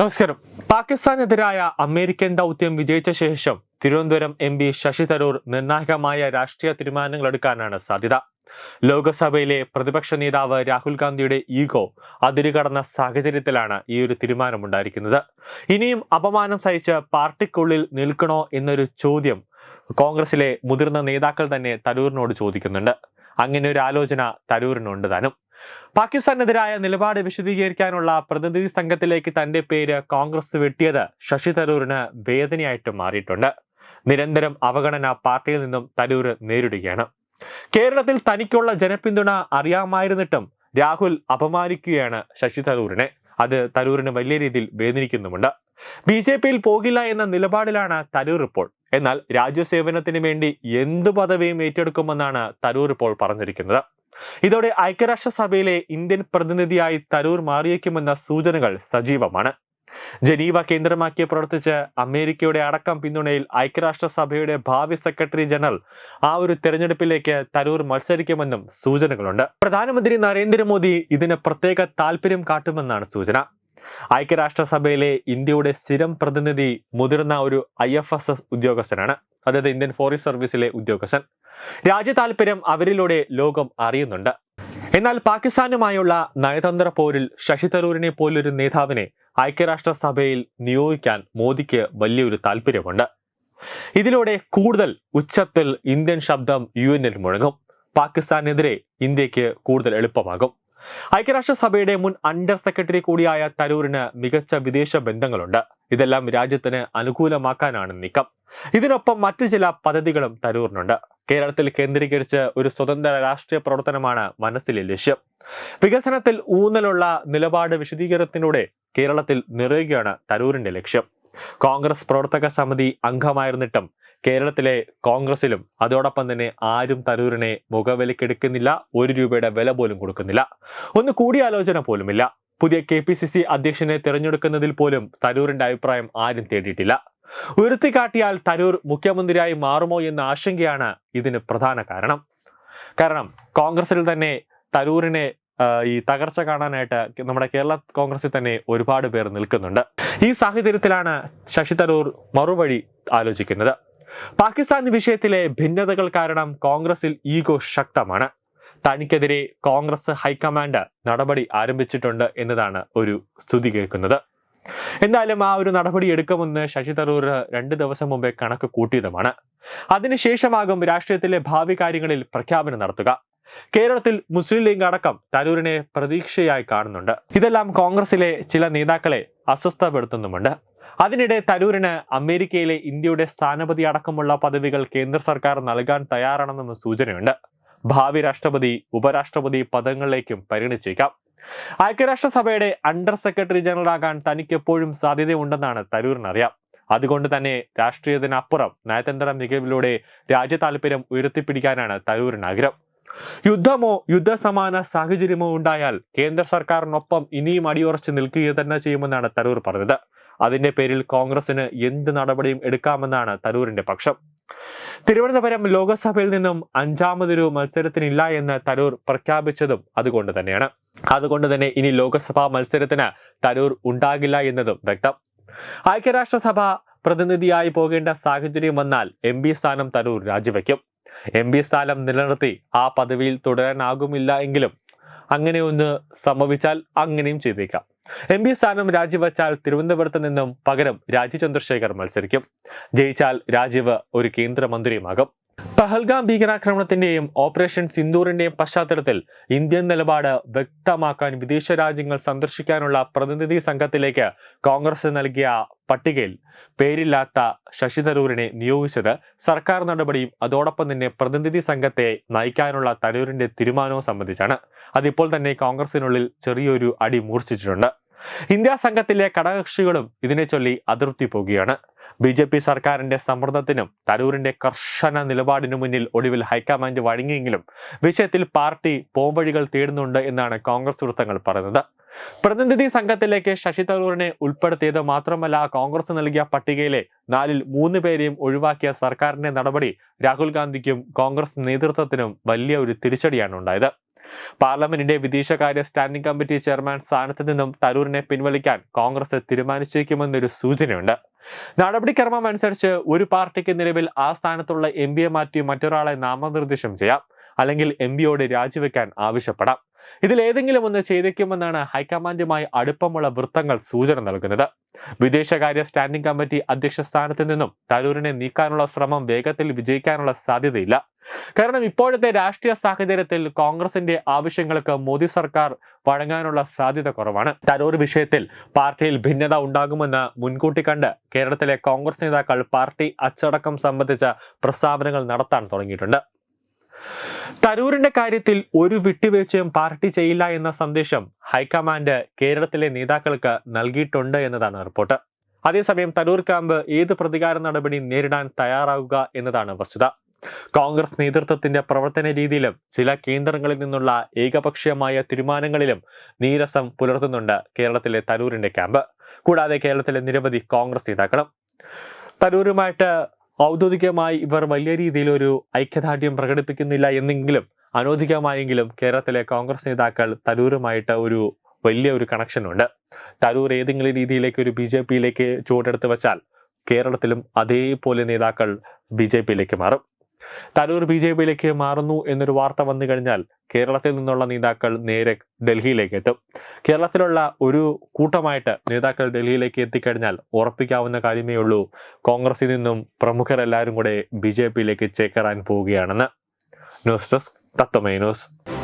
നമസ്കാരം. പാകിസ്ഥാനെതിരായ അമേരിക്കൻ ദൗത്യം വിജയിച്ച ശേഷം തിരുവനന്തപുരം എം പി ശശി തരൂർ നിർണായകമായ രാഷ്ട്രീയ തീരുമാനങ്ങൾ എടുക്കാനാണ് സാധ്യത. ലോക്സഭയിലെ പ്രതിപക്ഷ നേതാവ് രാഹുൽ ഗാന്ധിയുടെ ഈഗോ അതിരുകടന്ന സാഹചര്യത്തിലാണ് ഈ ഒരു തീരുമാനമുണ്ടായിരിക്കുന്നത്. ഇനിയും അപമാനം സഹിച്ച് പാർട്ടിക്കുള്ളിൽ നിൽക്കണോ എന്നൊരു ചോദ്യം കോൺഗ്രസിലെ മുതിർന്ന നേതാക്കൾ തന്നെ തരൂരിനോട് ചോദിക്കുന്നുണ്ട്. അങ്ങനെ ഒരു ആലോചന തരൂരിനുണ്ട് താനും. പാകിസ്ഥാനെതിരായ നിലപാട് വിശദീകരിക്കാനുള്ള പ്രതിനിധി സംഘത്തിലേക്ക് തന്റെ പേര് കോൺഗ്രസ് വെട്ടിയത് ശശി തരൂരിന് വേദനയായിട്ട് മാറിയിട്ടുണ്ട്. നിരന്തരം അവഗണന പാർട്ടിയിൽ നിന്നും തരൂർ നേരിടുകയാണ്. കേരളത്തിൽ തനിക്കുള്ള ജനപിന്തുണ അറിയാമായിരുന്നിട്ടും രാഹുൽ അപമാനിക്കുകയാണ് ശശി തരൂരിനെ. അത് തരൂരിന് വലിയ രീതിയിൽ വേദനിക്കുന്നുമുണ്ട്. ബി ജെ പിയിൽ പോകില്ല എന്ന നിലപാടിലാണ് തരൂർ ഇപ്പോൾ. എന്നാൽ രാജ്യസേവനത്തിന് വേണ്ടി എന്ത് പദവിയും ഏറ്റെടുക്കുമെന്നാണ് തരൂർ ഇപ്പോൾ പറഞ്ഞിരിക്കുന്നത്. ഇതോടെ ഐക്യരാഷ്ട്രസഭയിലെ ഇന്ത്യൻ പ്രതിനിധിയായി തരൂർ മാറിയേക്കുമെന്ന സൂചനകൾ സജീവമാണ്. ജനീവ കേന്ദ്രമാക്കി പ്രവർത്തിച്ച് അമേരിക്കയുടെ അടക്കം പിന്തുണയിൽ ഐക്യരാഷ്ട്രസഭയുടെ ഭാവി സെക്രട്ടറി ജനറൽ ആ ഒരു തെരഞ്ഞെടുപ്പിലേക്ക് തരൂർ മത്സരിക്കുമെന്നും സൂചനകളുണ്ട്. പ്രധാനമന്ത്രി നരേന്ദ്രമോദി ഇതിന് പ്രത്യേക താല്പര്യം കാട്ടുമെന്നാണ് സൂചന. ഐക്യരാഷ്ട്രസഭയിലെ ഇന്ത്യയുടെ സ്ഥിരം പ്രതിനിധി മുതിർന്ന ഒരു ഐ ഉദ്യോഗസ്ഥനാണ്. അതായത് ഇന്ത്യൻ ഫോറസ്റ്റ് സർവീസിലെ ഉദ്യോഗസ്ഥൻ. രാജ്യ താല്പര്യം അവരിലൂടെ ലോകം അറിയുന്നുണ്ട്. എന്നാൽ പാകിസ്ഥാനുമായുള്ള നയതന്ത്ര പോരിൽ ശശി തരൂരിനെ പോലൊരു നേതാവിനെ ഐക്യരാഷ്ട്രസഭയിൽ നിയോഗിക്കാൻ മോദിക്ക് വലിയൊരു താല്പര്യമുണ്ട്. ഇതിലൂടെ കൂടുതൽ ഉച്ചത്തിൽ ഇന്ത്യൻ ശബ്ദം യു എന്നിൽ മുഴങ്ങും. പാകിസ്ഥാനെതിരെ ഇന്ത്യയ്ക്ക് കൂടുതൽ എളുപ്പമാകും. ഐക്യരാഷ്ട്രസഭയുടെ മുൻ അണ്ടർ സെക്രട്ടറി കൂടിയായ തരൂരിന് മികച്ച വിദേശ ബന്ധങ്ങളുണ്ട്. ഇതെല്ലാം രാജ്യത്തിന് അനുകൂലമാക്കാനാണ് നീക്കം. ഇതിനൊപ്പം മറ്റു ചില പദ്ധതികളും തരൂറിനുണ്ട് കേരളത്തിൽ കേന്ദ്രീകരിച്ച് ഒരു സ്വതന്ത്ര രാഷ്ട്രീയ പ്രവർത്തനമാണ് മനസ്സിലെ ലക്ഷ്യം. വികസനത്തിൽ ഊന്നലുള്ള നിലപാട് വിശദീകരണത്തിലൂടെ കേരളത്തിൽ നിറയുകയാണ് തരൂരിന്റെ ലക്ഷ്യം. കോൺഗ്രസ് പ്രവർത്തക സമിതി അംഗമായിരുന്നിട്ടും കേരളത്തിലെ കോൺഗ്രസിലും അതോടൊപ്പം തന്നെ ആരും തരൂരിനെ മുഖവിലക്കെടുക്കുന്നില്ല ഒരു രൂപയുടെ വില പോലും കൊടുക്കുന്നില്ല. ഒന്ന് കൂടിയാലോചന പോലുമില്ല. പുതിയ കെ പി സി സി അധ്യക്ഷനെ തിരഞ്ഞെടുക്കുന്നതിൽ പോലും തരൂരിന്റെ അഭിപ്രായം ആരും തേടിയിട്ടില്ല. ഉയർത്തിക്കാട്ടിയാൽ തരൂർ മുഖ്യമന്ത്രിയായി മാറുമോ എന്ന ആശങ്കയാണ് ഇതിന് പ്രധാന കാരണം. കാരണം കോൺഗ്രസിൽ തന്നെ തരൂരിനെ ഈ തകർച്ച കാണാനായിട്ട് നമ്മുടെ കേരള കോൺഗ്രസിൽ തന്നെ ഒരുപാട് പേർ നിൽക്കുന്നുണ്ട്. ഈ സാഹചര്യത്തിലാണ് ശശി തരൂർ മറുപടി ആലോചിക്കുന്നത്. പാകിസ്ഥാൻ വിഷയത്തിലെ ഭിന്നതകൾ കാരണം കോൺഗ്രസിൽ ഈഗോ ശക്തമാണ്. തനിക്കെതിരെ കോൺഗ്രസ് ഹൈക്കമാൻഡ് നടപടി ആരംഭിച്ചിട്ടുണ്ട് എന്നതാണ് ഒരു സ്തുതി കേൾക്കുന്നത്. എന്തായാലും ആ ഒരു നടപടി എടുക്കുമെന്ന് ശശി തരൂർ രണ്ട് ദിവസം മുമ്പേ കണക്ക് കൂട്ടിയതുമാണ്. അതിനുശേഷമാകും രാഷ്ട്രീയത്തിലെ ഭാവി കാര്യങ്ങളിൽ പ്രഖ്യാപനം നടത്തുക. കേരളത്തിൽ മുസ്ലിം ലീഗ് അടക്കം തരൂരിനെ പ്രതീക്ഷയായി കാണുന്നുണ്ട്. ഇതെല്ലാം കോൺഗ്രസിലെ ചില നേതാക്കളെ അസ്വസ്ഥപ്പെടുത്തുന്നുമുണ്ട്. അതിനിടെ തരൂരിന് അമേരിക്കയിലെ ഇന്ത്യയുടെ സ്ഥാനപതി അടക്കമുള്ള പദവികൾ കേന്ദ്ര സർക്കാർ നൽകാൻ തയ്യാറാണെന്ന സൂചനയുണ്ട്. ഭാവി രാഷ്ട്രപതി ഉപരാഷ്ട്രപതി പദങ്ങളിലേക്കും പരിഗണിച്ചേക്കാം ഐക്യരാഷ്ട്രസഭയുടെ അണ്ടർ സെക്രട്ടറി ജനറലാകാൻ തനിക്ക് എപ്പോഴും സാധ്യതയുണ്ടെന്നാണ് തരൂരിനറിയാം. അതുകൊണ്ട് തന്നെ രാഷ്ട്രീയത്തിനപ്പുറം നയതന്ത്ര മികവിലൂടെ രാജ്യ താല്പര്യം ഉയർത്തിപ്പിടിക്കാനാണ് തരൂരിന് ആഗ്രഹം യുദ്ധമോ യുദ്ധസമാന സാഹചര്യമോ ഉണ്ടായാൽ കേന്ദ്ര സർക്കാരിനൊപ്പം ഇനിയും അടിയുറച്ച് നിൽക്കുക തന്നെ ചെയ്യുമെന്നാണ് തരൂർ പറഞ്ഞത്. അതിന്റെ പേരിൽ കോൺഗ്രസിന് എന്ത് നടപടിയും എടുക്കാമെന്നാണ് തരൂരിന്റെ പക്ഷം. തിരുവനന്തപുരം ലോക്സഭയിൽ നിന്നും അഞ്ചാമതൊരു മത്സരത്തിനില്ല എന്ന് തരൂർ പ്രഖ്യാപിച്ചതും അതുകൊണ്ട് തന്നെയാണ്. അതുകൊണ്ട് തന്നെ ഇനി ലോക്സഭാ മത്സരത്തിന് തരൂർ ഉണ്ടാകില്ല എന്നതും വ്യക്തം. ഐക്യരാഷ്ട്രസഭ പ്രതിനിധിയായി പോകേണ്ട സാഹചര്യം വന്നാൽ എം പി സ്ഥാനം തരൂർ രാജിവെക്കും. എം പി സ്ഥാനം നിലനിർത്തി ആ പദവിയിൽ തുടരാനാകുമില്ല എങ്കിലും അങ്ങനെ ഒന്ന് സംഭവിച്ചാൽ അങ്ങനെയും ചെയ്തേക്കാം. എം പി സ്ഥാനം രാജിവെച്ചാൽ തിരുവനന്തപുരത്ത് നിന്നും പകരം രാജീവ് ചന്ദ്രശേഖർ മത്സരിക്കും. ജയിച്ചാൽ രാജീവ് ഒരു കേന്ദ്രമന്ത്രിയുമാകും. പഹൽഗാം ഭീകരാക്രമണത്തിന്റെയും ഓപ്പറേഷൻ സിന്ദൂറിന്റെയും പശ്ചാത്തലത്തിൽ ഇന്ത്യൻ നിലപാട് വ്യക്തമാക്കാൻ വിദേശ രാജ്യങ്ങൾ സന്ദർശിക്കാനുള്ള പ്രതിനിധി സംഘത്തിലേക്ക് കോൺഗ്രസ് നൽകിയ പട്ടികയിൽ പേരില്ലാത്ത ശശി തരൂരിനെ നിയോഗിച്ചത് സർക്കാർ നടപടിയും അതോടൊപ്പം തന്നെ പ്രതിനിധി സംഘത്തെ നയിക്കാനുള്ള തരൂരിന്റെ തീരുമാനവും സംബന്ധിച്ചാണ്. അതിപ്പോൾ തന്നെ കോൺഗ്രസിനുള്ളിൽ ചെറിയൊരു അടി മൂർച്ഛിച്ചിട്ടുണ്ട്. ഇന്ത്യ സംഘത്തിലെ ഘടകകക്ഷികളും ഇതിനെ ചൊല്ലി അതൃപ്തി പോകുകയാണ് ബി ജെ പി സർക്കാരിന്റെ സമ്മർദ്ദത്തിനും തരൂരിന്റെ കർശന നിലപാടിനു മുന്നിൽ ഒടുവിൽ ഹൈക്കമാൻഡ് വഴങ്ങിയെങ്കിലും വിഷയത്തിൽ പാർട്ടി പോംവഴികൾ തേടുന്നുണ്ട് എന്നാണ് കോൺഗ്രസ് വൃത്തങ്ങൾ പറയുന്നത്. പ്രതിനിധി സംഘത്തിലേക്ക് ശശി തരൂരിനെ ഉൾപ്പെടുത്തിയത് മാത്രമല്ല കോൺഗ്രസ് നൽകിയ പട്ടികയിലെ നാലിൽ മൂന്ന് പേരെയും ഒഴിവാക്കിയ സർക്കാരിന്റെ നടപടി രാഹുൽ ഗാന്ധിക്കും കോൺഗ്രസ് നേതൃത്വത്തിനും വലിയ ഒരു തിരിച്ചടിയാണ് ഉണ്ടായത്. പാർലമെന്റിന്റെ വിദേശകാര്യ സ്റ്റാൻഡിംഗ് കമ്മിറ്റി ചെയർമാൻ സ്ഥാനത്ത് നിന്നും തരൂരിനെ പിൻവലിക്കാൻ കോൺഗ്രസ് തീരുമാനിച്ചേക്കുമെന്നൊരു സൂചനയുണ്ട്. നടപടിക്രമം അനുസരിച്ച് ഒരു പാർട്ടിക്ക് നിലവിൽ ആ സ്ഥാനത്തുള്ള എം പിയെ മാറ്റി മറ്റൊരാളെ നാമനിർദ്ദേശം ചെയ്യാം. അല്ലെങ്കിൽ എം പിയോട് രാജിവെക്കാൻ ആവശ്യപ്പെടാം. ഇതിൽ ഏതെങ്കിലും ഒന്ന് ചെയ്തേക്കുമെന്നാണ് ഹൈക്കമാൻഡുമായി അടുപ്പമുള്ള വൃത്തങ്ങൾ സൂചന നൽകുന്നത്. വിദേശകാര്യ സ്റ്റാൻഡിംഗ് കമ്മിറ്റി അധ്യക്ഷ സ്ഥാനത്ത് നിന്നും തരൂരിനെ നീക്കാനുള്ള ശ്രമം വേഗത്തിൽ വിജയിക്കാനുള്ള സാധ്യതയില്ല. കാരണം ഇപ്പോഴത്തെ രാഷ്ട്രീയ സാഹചര്യത്തിൽ കോൺഗ്രസിന്റെ ആവശ്യങ്ങൾക്ക് മോദി സർക്കാർ വഴങ്ങാനുള്ള സാധ്യത കുറവാണ്. തരൂർ വിഷയത്തിൽ പാർട്ടിയിൽ ഭിന്നത ഉണ്ടാകുമെന്ന് മുൻകൂട്ടി കണ്ട് കേരളത്തിലെ കോൺഗ്രസ് നേതാക്കൾ പാർട്ടി അച്ചടക്കം സംബന്ധിച്ച പ്രസ്താവനകൾ നടത്താൻ തുടങ്ങിയിട്ടുണ്ട്. തരൂരിന്റെ കാര്യത്തിൽ ഒരു വിട്ടുവീഴ്ചയും പാർട്ടി ചെയ്യില്ല എന്ന സന്ദേശം ഹൈക്കമാൻഡ് കേരളത്തിലെ നേതാക്കൾക്ക് നൽകിയിട്ടുണ്ട് എന്നതാണ് റിപ്പോർട്ട്. അതേസമയം തരൂർ ക്യാമ്പ് ഏത് പ്രതികാര നടപടി നേരിടാൻ തയ്യാറാവുക എന്നതാണ് വസ്തുത. കോൺഗ്രസ് നേതൃത്വത്തിന്റെ പ്രവർത്തന രീതിയിലും ചില കേന്ദ്രങ്ങളിൽ നിന്നുള്ള ഏകപക്ഷീയമായ തീരുമാനങ്ങളിലും നീരസം പുലർത്തുന്നുണ്ട് കേരളത്തിലെ തരൂരിന്റെ ക്യാമ്പ്. കൂടാതെ കേരളത്തിലെ നിരവധി കോൺഗ്രസ് നേതാക്കളും. തരൂരുമായിട്ട് ഔദ്യോഗികമായി ഇവർ വലിയ രീതിയിൽ ഒരു ഐക്യദാർഢ്യം പ്രകടിപ്പിക്കുന്നില്ല എന്നെങ്കിലും അനൗദ്യോഗികമായെങ്കിലും കേരളത്തിലെ കോൺഗ്രസ് നേതാക്കൾ തരൂരുമായിട്ട് ഒരു വലിയ ഒരു കണക്ഷൻ ഉണ്ട്. തരൂർ ഏതെങ്കിലും രീതിയിലേക്ക് ഒരു ബി ജെ പിയിലേക്ക് ചുവടെടുത്ത് വെച്ചാൽ കേരളത്തിലും അതേപോലെ നേതാക്കൾ ബി ജെ പിയിലേക്ക് മാറും. തരൂർ ബി ജെ പിയിലേക്ക് മാറുന്നു എന്നൊരു വാർത്ത വന്നു കഴിഞ്ഞാൽ കേരളത്തിൽ നിന്നുള്ള നേതാക്കൾ നേരെ ഡൽഹിയിലേക്ക് എത്തും കേരളത്തിലുള്ള ഒരു കൂട്ടമായിട്ട് നേതാക്കൾ ഡൽഹിയിലേക്ക് എത്തിക്കഴിഞ്ഞാൽ ഉറപ്പിക്കാവുന്ന കാര്യമേ ഉള്ളൂ. കോൺഗ്രസിൽ നിന്നും പ്രമുഖരെല്ലാവരും കൂടെ ബി ജെ പിയിലേക്ക് ചേക്കേറാൻ പോവുകയാണെന്ന്. ന്യൂസ് ഡെസ്ക് തത്വമേ ന്യൂസ്.